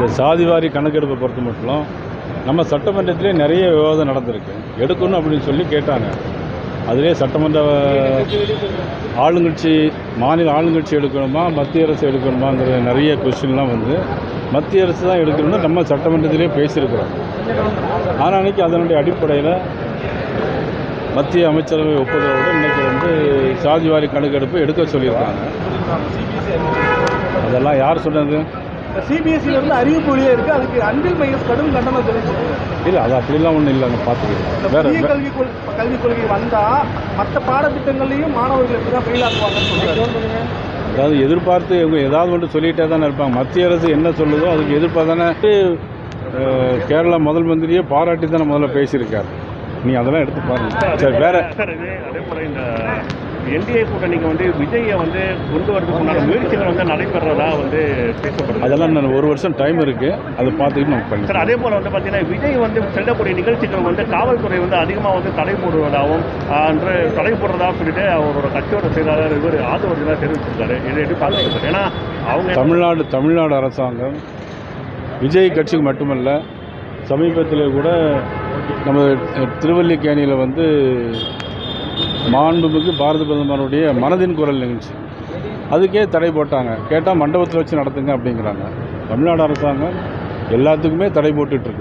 இந்த சாதிவாரி கணக்கெடுப்பை பொறுத்த மட்டும் நம்ம சட்டமன்றத்திலே நிறைய விவாதம் நடந்திருக்கு. எடுக்கணும் அப்படின்னு சொல்லி கேட்டாங்க. அதிலே சட்டமன்ற ஆளுங்கட்சி மாநில ஆளுங்கட்சி எடுக்கணுமா மத்திய அரசு எடுக்கணுமாங்கிற நிறைய கொஸ்டின்லாம் வந்து மத்திய அரசு தான் எடுக்கணும்னு நம்ம சட்டமன்றத்திலே பேசியிருக்கிறோம். ஆனால் அன்றைக்கி அதனுடைய அடிப்படையில் மத்திய அமைச்சரவை ஒப்புதலோடு இன்றைக்கி வந்து சாதிவாரி கணக்கெடுப்பு எடுக்க சொல்லியிருக்காங்க. அதெல்லாம் யார் சொன்னது? சிபிஎஸ்சில இருந்து அறிவிப்பு வெளியே இருக்கு. அதுக்கு அன்பில் மையஸ் கடும் கண்டனம் தெரிவிச்சிருக்கு இல்லை அது அப்படிலாம் ஒன்றும் இல்லைங்க இந்த பார்த்துக்கலாம் வேறு கல்விக் கொள் கல்விக் கொள்கை வந்தா மற்ற பாடத்திட்டங்களையும் மாணவர்கள் எப்படி தான் ஃபெயில் ஆக்குவாங்கன்னு சொல்றாரு. அதாவது எதிர்பார்த்து இவங்க ஏதாவது ஒன்று சொல்லிகிட்டே தானே இருப்பாங்க. மத்திய அரசு என்ன சொல்லுதோ அதுக்கு எதிர்பார்த்து தானே அஹ், கேரளா முதல் மந்திரியே பாராட்டி தானே முதல்ல பேசியிருக்காரு. நீ அதெல்லாம் எடுத்து பாருங்க. சரி வேற என்டிஏ கூட்டணிக்கு வந்து விஜயை வந்து கொண்டு வரதுக்கு உண்டான முயற்சிகள் வந்து நடைபெறதா வந்து பேசப்படுது. அதெல்லாம் நான் ஒரு வருஷம் டைம் இருக்குது அதை பார்த்துக்கிட்டு நம்ம பண்ணி சார் அதே போல வந்து பார்த்தீங்கன்னா விஜய் வந்து செல்லக்கூடிய நிகழ்ச்சிகள் வந்து காவல்துறை வந்து அதிகமாக வந்து தடை போடுவதாகவும் என்று தடை போடுறதா சொல்லிட்டு அவரோட கட்சியோட செயலாளர் இவர் ஆதரவு தெரிவிச்சிருக்காரு. இதை எப்படி பார்க்குறது சார்? ஏன்னா அவங்க தமிழ்நாடு தமிழ்நாடு அரசாங்கம் விஜய் கட்சிக்கு மட்டுமல்ல சமீபத்தில் கூட நம்ம திருவல்லிக்கேணியில் வந்து மாண்புமிகு பாரத பிரதமருடைய மனதின் குரல் நிகழ்ச்சி. அதுக்கே தடை போட்டாங்க. கேட்டால் மண்டபத்தில் வச்சு நடத்துங்க அப்படிங்கிறாங்க. தமிழ்நாடு அரசாங்கம் எல்லாத்துக்குமே தடை போட்டுட்ருக்குது